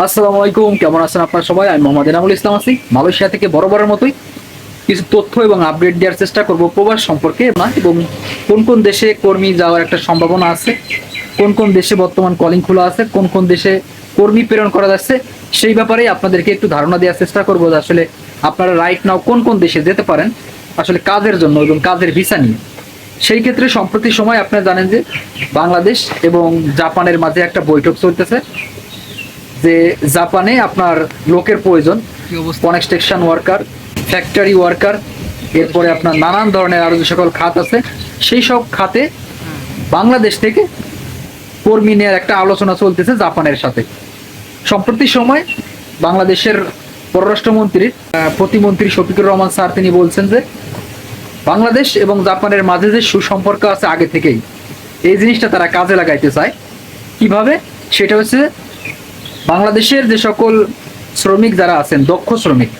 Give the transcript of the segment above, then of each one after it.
আসসালামু আলাইকুম, কেমন আছেন আপনারা সবাই? আমি মোহাম্মদ এনামুল ইসলাম আছি। মালয়েশিয়া থেকে বরাবরের মতোই কিছু তথ্য এবং আপডেট দেওয়ার চেষ্টা করব প্রবাস সম্পর্কে এবং কোন কোন দেশে কর্মী যাওয়ার একটা সম্ভাবনা আছে, কোন কোন দেশে বর্তমান কলিং খোলা আছে, কোন কোন দেশে কর্মী প্রেরণ করা যাচ্ছে, সেই ব্যাপারে আপনাদেরকে একটু ধারণা দেওয়ার চেষ্টা করব যে আসলে আপনারা রাইট নাও কোন কোন দেশে যেতে পারেন, আসলে কাজের জন্য এবং কাজের ভিসা নিয়ে। সেই ক্ষেত্রে সম্প্রতি সময় আপনারা জানেন যে বাংলাদেশ এবং জাপানের মাঝে একটা বৈঠক চলতেছে। যে জাপানে আপনার লোকের প্রয়োজন কনস্ট্রাকশন ওয়ার্কার ফ্যাক্টরি ওয়ার্কার এরপরে আপনার নানান ধরনের আরও যে সকল খাত আছে সেই সব খাতে বাংলাদেশ থেকে কর্মী নেওয়ার একটা আলোচনা চলতেছে জাপানের সাথে। সম্প্রতি সময় বাংলাদেশের পররাষ্ট্রমন্ত্রীর প্রতিমন্ত্রী শফিকুর রহমান স্যার তিনি বলছেন যে বাংলাদেশ এবং জাপানের মাঝে যে সুসম্পর্ক আছে আগে থেকেই এই জিনিসটা তারা কাজে লাগাইতে চায়। কীভাবে? সেটা হচ্ছে বাংলাদেশের যে সকল শ্রমিক যারা আছেন, দক্ষ শ্রমিক,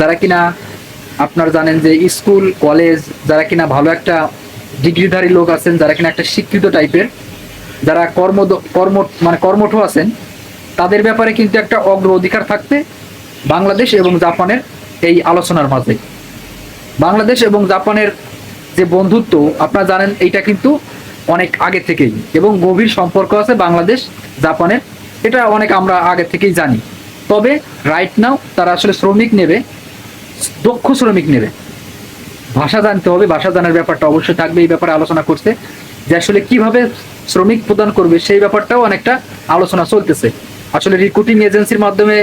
যারা কিনা আপনার জানেন যে স্কুল, কলেজ, যারা কিনা ভালো একটা ডিগ্রিধারী লোক আছেন, যারা কিনা একটা শিক্ষিত টাইপের, যারা কর্ম কর্ম মানে কর্মঠ আছেন, তাদের ব্যাপারে কিন্তু একটা অগ্র অধিকার থাকতে বাংলাদেশ এবং জাপানের এই আলোচনার মাঝে। বাংলাদেশ এবং জাপানের যে বন্ধুত্ব, আপনারা জানেন এইটা কিন্তু অনেক আগে থেকেই এবং গভীর সম্পর্ক আছে বাংলাদেশ জাপানের এটা অনেক আমরা আগে থেকেই জানি। তবে রাইট নাও তারা আসলে শ্রমিক নেবে, দক্ষ শ্রমিক নেবে। ভাষা জানতে হবে, ভাষা জানার ব্যাপারটা অবশ্যই থাকবে এই ব্যাপারে আলোচনা করছে যে আসলে কীভাবে শ্রমিক প্রদান করবে সেই ব্যাপারটাও অনেকটা আলোচনা চলতেছে। আসলে রিক্রুটিং এজেন্সির মাধ্যমে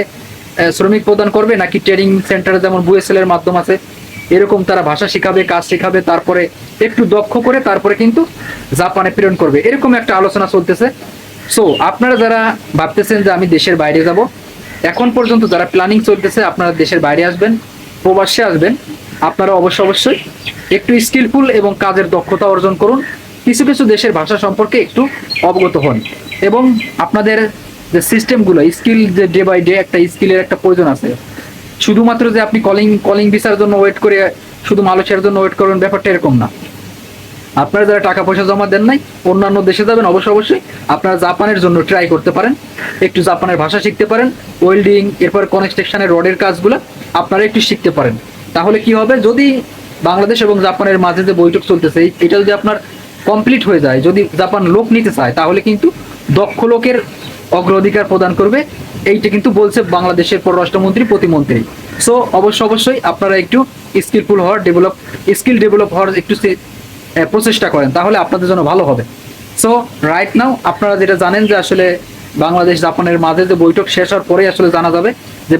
শ্রমিক প্রদান করবে নাকি ট্রেনিং সেন্টারে যেমন বুয়েসেল এর মাধ্যম আছে, এরকম তারা ভাষা শেখাবে, কাজ শেখাবে, তারপরে একটু দক্ষ করে তারপরে কিন্তু জাপানে প্রেরণ করবে। এরকম একটা আলোচনা চলতেছে। সো আপনারা যারা ভাবতেছেন যে আমি দেশের বাইরে যাব, এখন পর্যন্ত যারা প্ল্যানিং চলতেছে, আপনারা দেশের বাইরে আসবেন, প্রবাসে আসবেন। আপনারা অবশ্য অবশ্যই একটু স্কিলফুল এবং কাজের দক্ষতা অর্জন করুন। কিছু কিছু দেশের ভাষা সম্পর্কে একটু অবগত হন। এবং আপনাদের যে সিস্টেমগুলো স্কিল যে ডে বাই ডে একটা স্কিলের একটা প্রয়োজন আছে। শুধুমাত্র যে আপনি কলিং কলিং ভিসার জন্য ওয়েট করে, শুধু মালয়েশিয়ার জন্য ওয়েট করবেন ব্যাপারটা এরকম না। আপনারা যারা টাকা পয়সা জমা দেন নাই, অন্যান্য দেশে যাবেন, অবশ্যই অবশ্যই আপনারা জাপানের জন্য ট্রাই করতে পারেন। একটু জাপানের ভাষা শিখতে পারেন ওয়েল্ডিং এরপর কনস্ট্রাকশনের রডের কাজগুলো আপনারা একটু শিখতে পারেন। তাহলে কি হবে? যদি বাংলাদেশ এবং জাপানের মাঝে যে বৈঠক চলতেছে এটা যদি আপনার কমপ্লিট হয়ে যায়, যদি জাপান লোক নিতে চায়, তাহলে কিন্তু দক্ষ লোকের অগ্রাধিকার প্রদান করবে। এইটা কিন্তু বলছে বাংলাদেশের পররাষ্ট্রমন্ত্রী, প্রতিমন্ত্রী। সো অবশ্য অবশ্যই আপনারা একটু স্কিলফুল হওয়ার ডেভেলপ স্কিল ডেভেলপ হওয়ার একটু প্রচেষ্টা করেন, তাহলে আপনাদের জন্য ভালো হবে। সো রাইট নাও আপনারা যেটা জানেন যে আসলে বাংলাদেশ জাপানের মাঝে যে বৈঠক শেষ হওয়ার পরে আসলে জানা যাবে যে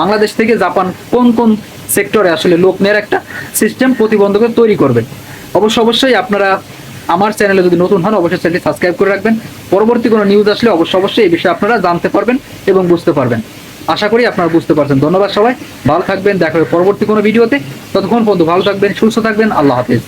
বাংলাদেশ থেকে জাপান কোন কোন সেক্টরে আসলে লোক নেওয়ার একটা সিস্টেম প্রতিবন্ধক তৈরি করবে। অবশ্য অবশ্যই আপনারা আমার চ্যানেলে যদি নতুন হন, অবশ্যই চ্যানেলটি সাবস্ক্রাইব করে রাখবেন। পরবর্তী কোনো নিউজ আসলে অবশ্যই অবশ্যই এই বিষয়ে আপনারা জানতে পারবেন এবং বুঝতে পারবেন। আশা করি আপনারা বুঝতে পারছেন। ধন্যবাদ সবাই। ভালো থাকবেন। দেখা হবে পরবর্তী কোনো ভিডিওতে। ততক্ষণ পর্যন্ত ভালো থাকবেন, সুস্থ থাকবেন। আল্লাহ হাফিজ।